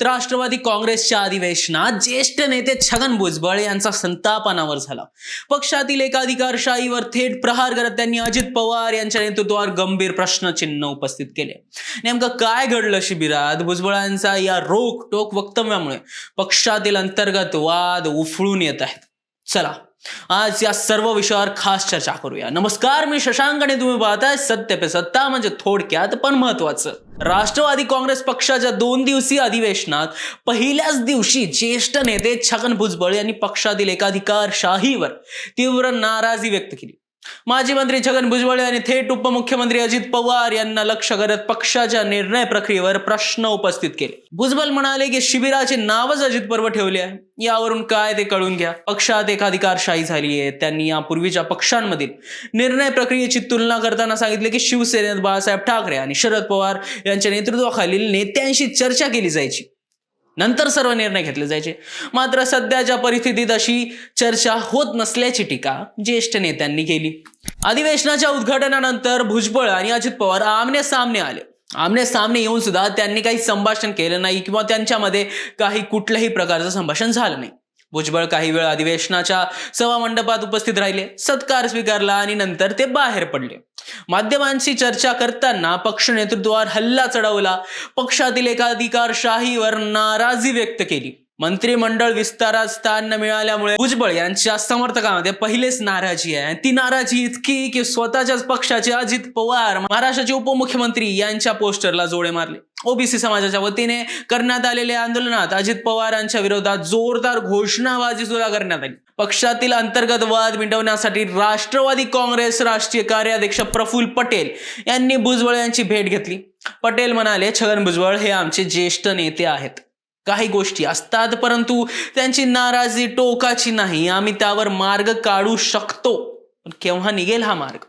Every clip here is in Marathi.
राष्ट्रवादी काँग्रेसच्या अधिवेशनात ज्येष्ठ नेते छगन भुजबळ यांचा संताप अनावर झाला. पक्षातील एकाधिकारशाहीवर थेट प्रहार करत त्यांनी अजित पवार यांच्या नेतृत्वावर गंभीर प्रश्नचिन्ह उपस्थित केले. नेमकं काय घडलं शिबिरात? भुजबळांचा या रोख टोक वक्तव्यामुळे पक्षातील अंतर्गत वाद उफळून येत आहेत. चला आज या सर्व विषयावर खास चर्चा करूया. नमस्कार मी शशांक आणि तुम्ही पाहताय सत्य पे सत्ता म्हणजे थोडक्यात पण महत्वाचं राष्ट्रवादी काँग्रेस पक्षाच्या दोन दिवसीय अधिवेशनात पहिल्याच दिवशी ज्येष्ठ नेते छगन भुजबळ यांनी पक्षातील एकाधिकारशाहीवर तीव्र नाराजी व्यक्त केली. माजी मंत्री छगन भुजबळ यांनी थेट उपमुख्यमंत्री अजित पवार यांना लक्ष करत पक्षाच्या निर्णय प्रक्रियेवर प्रश्न उपस्थित केले. भुजबळ म्हणाले की शिबिराचे नावच अजित पर्व ठेवले आहे. यावरून काय ते कळून घ्या. पक्षात एकाधिकारशाही झाली आहे. त्यांनी यापूर्वीच्या पक्षांमधील निर्णय प्रक्रियेची तुलना करताना सांगितले की शिवसेनेत बाळासाहेब ठाकरे आणि शरद पवार यांच्या नेतृत्वाखालील नेत्यांशी चर्चा केली जायची. नंतर सर्व निर्णय घेतले जायचे. मात्र सध्याच्या परिस्थितीत अशी चर्चा होत नसल्याची टीका ज्येष्ठ नेत्यांनी केली. अधिवेशनाच्या उद्घाटनानंतर भुजबळ आणि अजित पवार आमने सामने आले. आमने सामने येऊन सुद्धा त्यांनी काही संभाषण केलं नाही किंवा त्यांच्यामध्ये काही कुठल्याही प्रकारचं संभाषण झालं नाही. भुजबळ काही वेळ अधिवेशनाच्या सभा मंडपात उपस्थित राहिले. सत्कार स्वीकारला आणि नंतर ते बाहेर पडले. माध्यमांशी चर्चा करताना पक्ष नेतृत्वावर हल्ला चढवला. पक्षातील एकाधिकारशाहीवर नाराजी व्यक्त केली. मंत्रिमंडळ विस्तारात स्थान न मिळाल्यामुळे भुजबळ यांच्या समर्थकांमध्ये पहिलेच नाराजी आहे. आणि ती नाराजी इतकी की स्वतःच्याच पक्षाचे अजित पवार महाराष्ट्राचे उपमुख्यमंत्री यांच्या पोस्टरला जोडे मारले. ओबीसी समाजाच्या वतीने करण्यात आलेल्या आंदोलनात अजित पवारांच्या विरोधात जोरदार घोषणाबाजी सुद्धा करण्यात आली. पक्षातील अंतर्गत वाद मिटवण्यासाठी राष्ट्रवादी काँग्रेस राष्ट्रीय कार्याध्यक्ष प्रफुल्ल पटेल यांनी भुजबळ यांची भेट घेतली. पटेल म्हणाले छगन भुजबळ हे आमचे ज्येष्ठ नेते आहेत. काही गोष्टी असतात परंतु त्यांची नाराजी टोकाची नाही. आम्ही त्यावर मार्ग काढू शकतो. पण केव्हा निघेल हा मार्ग?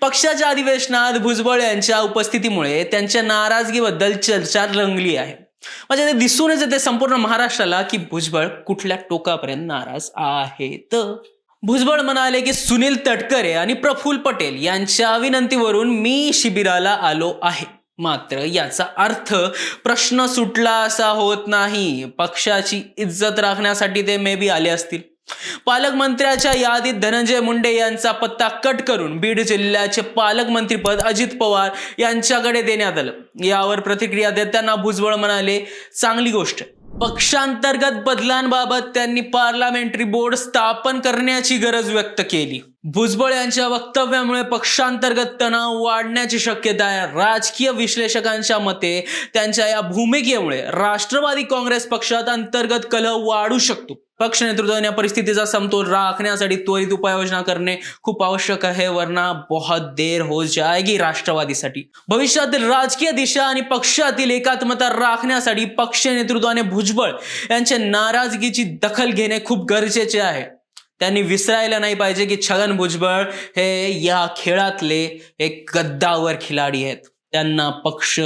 पक्षाच्या अधिवेशनात भुजबळ यांच्या उपस्थितीमुळे त्यांच्या नाराजगीबद्दल चर्चा रंगली आहे. म्हणजे ते दिसूनच येते संपूर्ण महाराष्ट्राला की भुजबळ कुठल्या टोकापर्यंत नाराज आहेत. भुजबळ म्हणाले की सुनील तटकरे आणि प्रफुल्ल पटेल यांच्या विनंतीवरून मी शिबिराला आलो आहे. मात्र याचा अर्थ प्रश्न सुटला असा होत नाही. पक्षाची इज्जत राखण्यासाठी ते मे बी आले असतील. पालकमंत्र्याच्या यादीत धनंजय मुंडे यांचा पत्ता कट करून बीड जिल्ह्याचे पालकमंत्रीपद अजित पवार यांच्याकडे देण्यात आलं. यावर प्रतिक्रिया देताना भुजबळ म्हणाले चांगली गोष्ट. पक्षांतर्गत बदलांबाबत त्यांनी पार्लमेंटरी बोर्ड स्थापन करण्याची गरज व्यक्त केली. भुजबळ यांच्या वक्तव्यामुळे पक्षांतर्गत तणाव वाढण्याची शक्यता आहे. राजकीय विश्लेषकांच्या मते त्यांच्या या भूमिकेमुळे राष्ट्रवादी काँग्रेस पक्षात अंतर्गत कलह वाढू शकतो. पक्ष नेतृत्वाने या परिस्थितीचा समतोल राखण्यासाठी त्वरित उपाययोजना करणे खूप आवश्यक आहे वरना बहुत देर हो जाएगी राष्ट्रवादीसाठी. भविष्यातील राजकीय दिशा आणि पक्षातील एकात्मता राखण्यासाठी पक्ष नेतृत्वाने भुजबळ यांच्या नाराजगीची दखल घेणे खूप गरजेचे आहे. त्यांनी विसरायला नाही पाहिजे की छगन भुजबळ हे या खेळातले एक गद्दावर खिलाडी आहेत. त्यांना पक्ष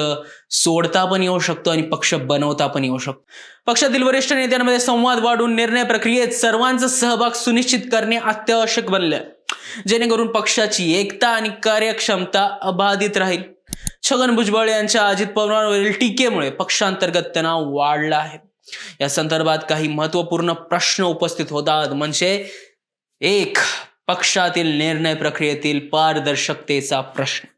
सोडता पण येऊ शकतो आणि पक्ष बनवता पण येऊ शकतो. पक्षातील वरिष्ठ नेत्यांमध्ये संवाद वाढून निर्णय प्रक्रियेत सर्वांचा सहभाग सुनिश्चित करणे अत्यावश्यक बनले जेणेकरून पक्षाची एकता आणि कार्यक्षमता अबाधित राहील. छगन भुजबळ यांच्या अजित पवारांवरील टीकेमुळे पक्षांतर्गत तणाव वाढला आहे. या संदर्भात काही महत्त्वपूर्ण प्रश्न उपस्थित होतात. म्हणजे एक पक्षातील निर्णय प्रक्रियेतील पारदर्शकतेचा प्रश्न.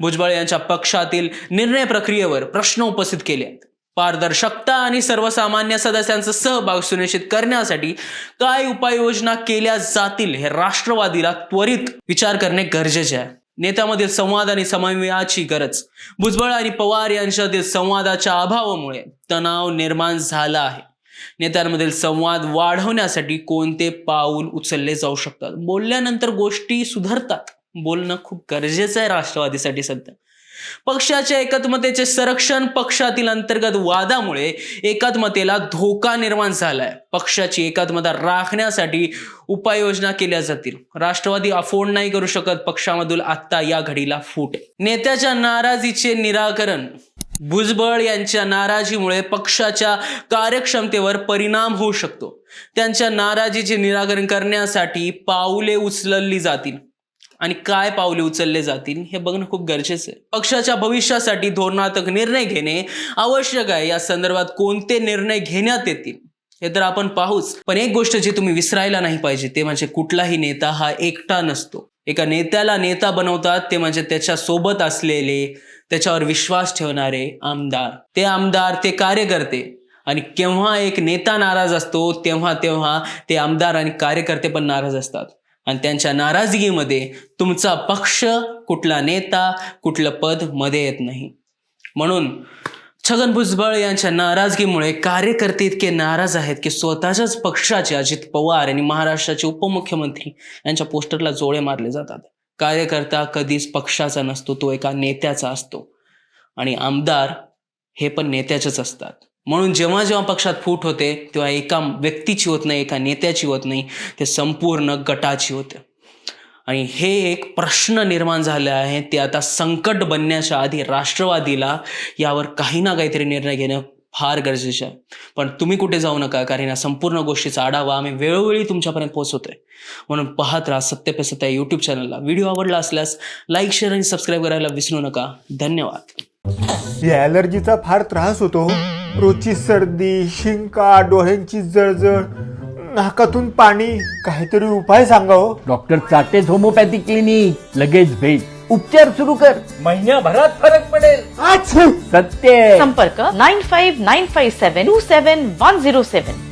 भुजबळ यांच्या पक्षातील निर्णय प्रक्रियेवर प्रश्न उपस्थित केले आहेत. पारदर्शकता आणि सर्वसामान्य सदस्यांचा सहभाग सुनिश्चित करण्यासाठी काय उपाययोजना केल्या जातील हे राष्ट्रवादीला त्वरित विचार करणे गरजेचे आहे. नेत्यामधील संवाद आणि समन्वयाची गरज. भुजबळ आणि पवार यांच्यातील संवादाच्या अभावामुळे तणाव निर्माण झाला आहे. नेत्यांमधील संवाद वाढवण्यासाठी कोणते पाऊल उचलले जाऊ शकतात? बोलल्यानंतर गोष्टी सुधारतात. बोलणं खूप गरजेचं आहे राष्ट्रवादीसाठी सध्या. पक्षाच्या एकात्मतेचे संरक्षण पक्षातील अंतर्गत वादामुळे एकात्मतेला धोका निर्माण झालाय. पक्षाची एकात्मता राखण्यासाठी उपाययोजना केल्या जातील. राष्ट्रवादी अफोर्ड नाही करू शकत पक्षामधून आत्ता या घडीला फूट. नेत्याच्या नाराजीचे निराकरण. भुजबळ यांच्या नाराजीमुळे पक्षाच्या कार्यक्षमतेवर परिणाम होऊ शकतो. त्यांच्या नाराजीचे निराकरण करण्यासाठी पाऊले उचलली जातील. आणि काय पावले उचलले जातील हे बघणं खूप गरजेचं आहे. पक्षाच्या भविष्यासाठी धोरणात्मक निर्णय घेणे आवश्यक आहे. या संदर्भात कोणते निर्णय घेण्यात येतील हे तर आपण पाहूच. पण एक गोष्ट जी तुम्ही विसरायला नाही पाहिजे ते म्हणजे कुठलाही नेता हा एकटा नसतो. एका नेत्याला नेता बनवतात ते म्हणजे त्याच्या सोबत असलेले त्याच्यावर विश्वास ठेवणारे आमदार. ते आमदार ते कार्यकर्ते. आणि केव्हा एक नेता नाराज असतो तेव्हा तेव्हा ते आमदार आणि कार्यकर्ते पण नाराज असतात. आणि त्यांच्या नाराजगीमध्ये तुमचा पक्ष कुठला नेता कुठलं पदमध्ये येत नाही. म्हणून छगन भुजबळ यांच्या नाराजगीमुळे कार्यकर्ते इतके नाराज आहेत की स्वतःच्याच पक्षाचे अजित पवार आणि महाराष्ट्राचे उपमुख्यमंत्री यांच्या पोस्टरला जोडे मारले जातात. कार्यकर्ता कधीच पक्षाचा नसतो तो एका नेत्याचा असतो. आणि आमदार हे पण नेत्याचेच असतात. म्हणून जेव्हा जेव्हा पक्षात फूट होते तेव्हा एका व्यक्तीची होत नाही एका नेत्याची होत नाही ते संपूर्ण गटाची होते. आणि हे एक प्रश्न निर्माण झाले आहे ते आता संकट बनण्याच्या आधी राष्ट्रवादीला यावर काही ना काहीतरी निर्णय घेणं फार गरजेचं आहे. पण तुम्ही कुठे जाऊ नका कारण या संपूर्ण गोष्टीचा आढावा आम्ही वेळोवेळी तुमच्यापर्यंत पोहोचवतोय. म्हणून पाहत राहा सत्य पे सत्य यूट्यूब चॅनलला व्हिडिओ आवडला असल्यास लाईक शेअर आणि सबस्क्राईब करायला विसरू नका. धन्यवाद. या ॲलर्जीचा फार त्रास होतो हो. रोजची सर्दी शिंका डोळ्यांची जळजळ नाकातून पाणी काहीतरी उपाय सांगा हो. डॉक्टर चाटेज होमोपॅथी क्लिनिक लगेच भेट. उपचार सुरू कर. महिन्याभरात फरक पडेल! सत्य. संपर्क nine five nine five seven two seven one zero seven.